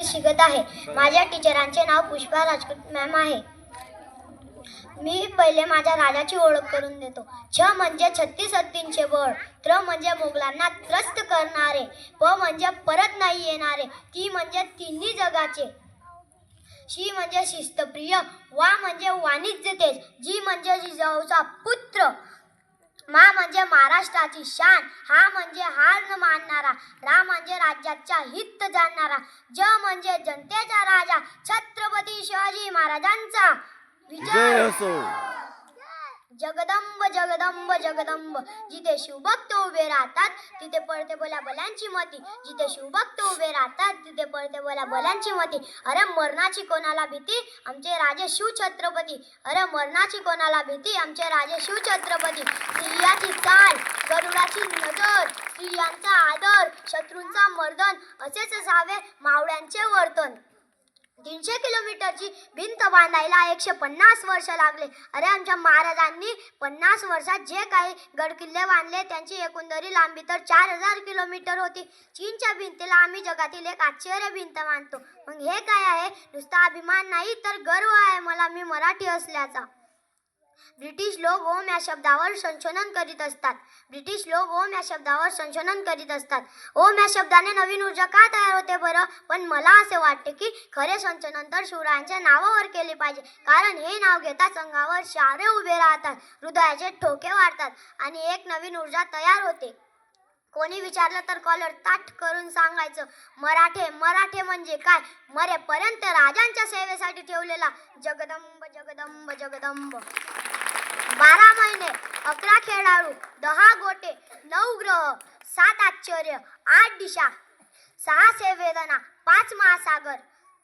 शिकत आहे. माझ्या टीचरांचे नाव पुष्पा राजपूत मॅम आहे. मी पहिले माझ्या राजाची ओळख करून देतो. छ म्हणजे छत्तीस हत्तींचे बळ त्र म्हणजे मोगलांना त्रस्त करणारे प म्हणजे परत नाही येणारे ती म्हणजे तिन्ही जगाचे. शी म्हणजे शिस्तप्रिय वा म्हणजे वाणिज्य तेज जी म्हणजे जिजाऊचा पुत्र. मा म्हणजे महाराष्ट्राची शान हा म्हणजे हार न मानणारा रा म्हणजे राज्याच्या हित जाणणारा ज म्हणजे जनतेचा राजा छत्रपती शिवाजी महाराजांचा. विजय असो. जगदंब जगदंब जगदंब. जिथे शिवभक्त उभे राहतात तिथे पळते बोला बलांची मती. जिथे शिवभक्त उभे राहतात तिथे पळते बोला बलांची मती. अरे मरणाची कोणाला भीती? आमचे राजे शिवछत्रपती. अरे मरणाची कोणाला भीती? आमचे राजे शिवछत्रपती. स्त्रियाची चाल गरुडाची नजर स्त्रियांचा आदर शत्रूंचा मर्दन असेच असावे मावळ्यांचे वर्तन. तीनशे किलोमीटरची भिंत बांधायला एकशे पन्नास वर्ष लागले. अरे आमच्या महाराजांनी पन्नास वर्षात जे काही गडकिल्ले बांधले त्यांची एकंदरी लांबी तर चार हजार किलोमीटर होती. चीनच्या भिंतीला आम्ही जगातील एक आश्चर्य भिंत मानतो. मग हे काय आहे? नुसता अभिमान नाही तर गर्व आहे मला मी मराठी असल्याचा. ब्रिटिश लोक ओम या शब्दावर संशोधन करीत असतात. ब्रिटिश लोक ओम या शब्दावर संशोधन करीत असतात. ओम या शब्दाने नवीन ऊर्जा का तयार होते बरं? पण मला असे वाटते की खरे संशोधन तर शिवरायांच्या नावावर केले पाहिजे. कारण हे नाव घेता संघावर शारे उभे राहतात. हृदयाचे ठोके वाढतात आणि एक नवीन ऊर्जा तयार होते. कोणी विचारलं तर कॉलर ताट करून सांगायचं मराठे मराठे म्हणजे काय? मरेपर्यंत राजांच्या सेवेसाठी ठेवलेला जगदंब जगदंब जगदंब. बारा महिने अकरा खेळाडू दहा गोटे नऊ ग्रह सात आश्चर्य आठ दिशा सहा सेवेदना पाच महासागर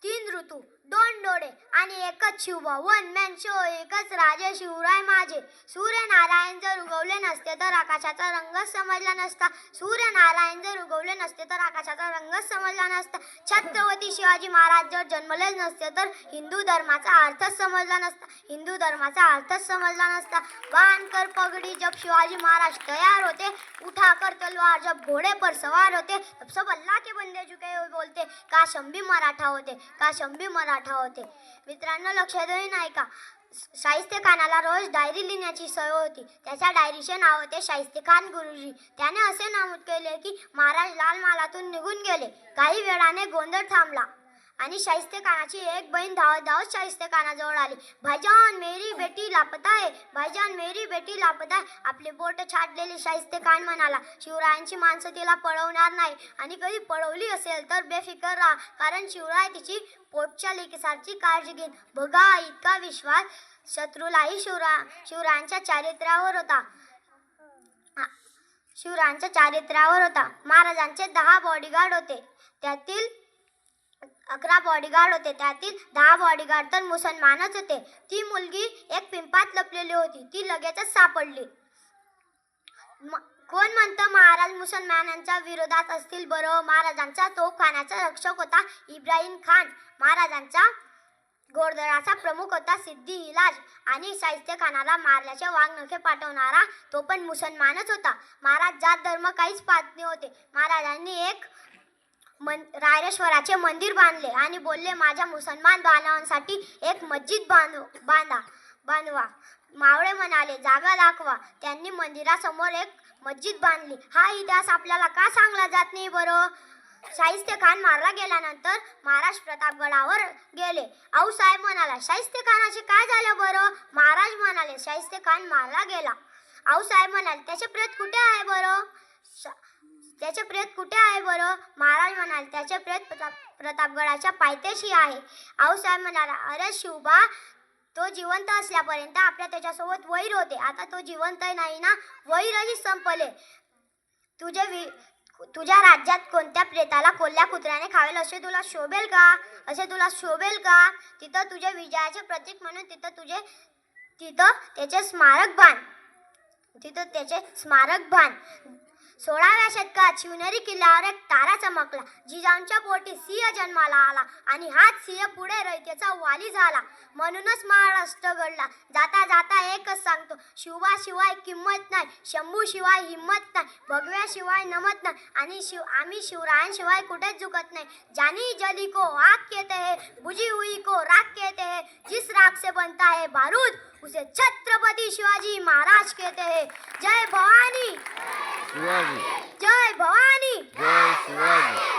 तीन ऋतू दोन डोळे आणि एकच शिव. वन मॅन शो एकच राजे शिवराय माझे. सूर्यनारायण जर उगवले नसते तर आकाशाचा रंगच समजला नसता. सूर्यनारायण जर उगवले नसते तर आकाशाचा रंगच समजला नसता. छत्रपती शिवाजी महाराज जर जन्मलेच नसते तर हिंदू धर्माचा अर्थच समजला नसता. हिंदू धर्माचा अर्थच समजला नसता. बाण कर पगडी जब शिवाजी महाराज तयार होते. उठा कर तलवार जब घोड़े पर सवार होते. तब सब अल्लाह के बंदे झुके बोलते. का शंभी मराठा होते. का शंभी मराठा होते? मित्रांनो लक्षात येईल नाही का? शाहिस्ते खानाला रोज डायरी लिहिण्याची सवय होती. त्याच्या डायरीचे नाव होते शाहिस्ते खान गुरुजी. त्याने असे नमूद केले की महाराज लाल मालातून निघून गेले. काही वेळाने गोंधळ थांबला. आणि शाहिस्ते खानाची एक बहीण धावत धावत शाहिस्ते खानाजवळ आली. भाईजान मेरी बेटी लापता आहे भाईजान मेरी बेटी लापता आहे आपले बोट छाटलेले शाहिस्ते खान म्हणाला. शिवरायांची माणसं तिला पळवणार नाही. आणि कधी पळवली असेल तर बेफिकर राहा. कारण शिवराय तिची पोटच्या लेकीसारखी काळजी घेईन बघा इतका विश्वास शत्रूलाही शिवरा शिवरायांच्या चारित्र्यावर होता. शिवरायांच्या चारित्र्यावर होता. महाराजांचे दहा बॉडीगार्ड होते. त्यातील अकरा बॉडीगार्ड होते. त्यातील दहा बॉडीगार्ड तर मुसलमानच होते. ती मुलगी एक पिंपात लपलेली होती. ती लगेचच सापडली. कोण म्हणतं महाराज मुसलमानांच्या विरोधात असतील? बरं महाराजांचा तोफखान्याचा रक्षक होता इब्राहिम खान. महाराजांचा घोडदळाचा प्रमुख होता सिद्धी इलाज. आणि साहित्य खानाला मारल्याचे वाघनखे पाठवणारा तो पण मुसलमानच होता. महाराज जात धर्म काहीच पाहत नव्हते. महाराजांनी एक मन रायरेश्वराचे मंदिर बांधले आणि बोलले माझ्या मुसलमान बांधवांसाठी एक मस्जिद बांधव बांधा बांधवा. मावळे म्हणाले जागा दाखवा. त्यांनी मंदिरासमोर एक मस्जिद बांधली. हा इतिहास आपल्याला का सांगला जात नाही बरं? शाहिस्ते खान मारला गेल्यानंतर महाराज प्रतापगडावर गेले. आऊसाहेब म्हणाला शाहिस्ते खानाचे काय झालं बरं? महाराज म्हणाले शाहिस्ते खान मारला गेला. आऊसाहेब म्हणाले त्याचे प्रेत कुठे आहे बरं? त्याचे प्रेत कुठे आहे बरं? महाराज म्हणाले त्याचे प्रेत प्रताप प्रतापगडाच्या पायथ्याशी आहे. आऊसाहेब म्हणाला अरे शिवबा तो जिवंत असल्यापर्यंत आपल्या त्याच्यासोबत वैर होते. आता तो जिवंत नाही ना वैरही संपले. तुझे वि तुझ्या राज्यात कोणत्या प्रेताला कोल्ह्या कुत्र्याने खावेल असे तुला शोभेल का? असे तुला शोभेल का? तिथं तुझे विजयाचे प्रतीक म्हणून तिथं तुझे तिथं त्याचे स्मारक बांध. तिथं त्याचे स्मारक बांध. सोळाव्या शतकात शिवनेरी किल्ल्यावर एक तारा चमकला जिजाऊंच्या पोटी सिंह जन्माला आला आणि हाच सिंह पुढे रयतेचा वाली झाला. म्हणूनच महाराष्ट्र घडला. जाता शिवा शिवाय किंमत नाही शंभू शिवाय हिंमत नाही भगव्या शिवाय नमत नाही आणि शिव आम्ही शिवरायांशिवाय कुठेच झुकत नाही. जानी जली को आग कहते हैं बुझी हुई को राख कहते हैं जिस राख से बनता है बारूद उसे छत्रपति शिवाजी महाराज कहते हैं। जय भवानी। शिवाजी। जय भवानी।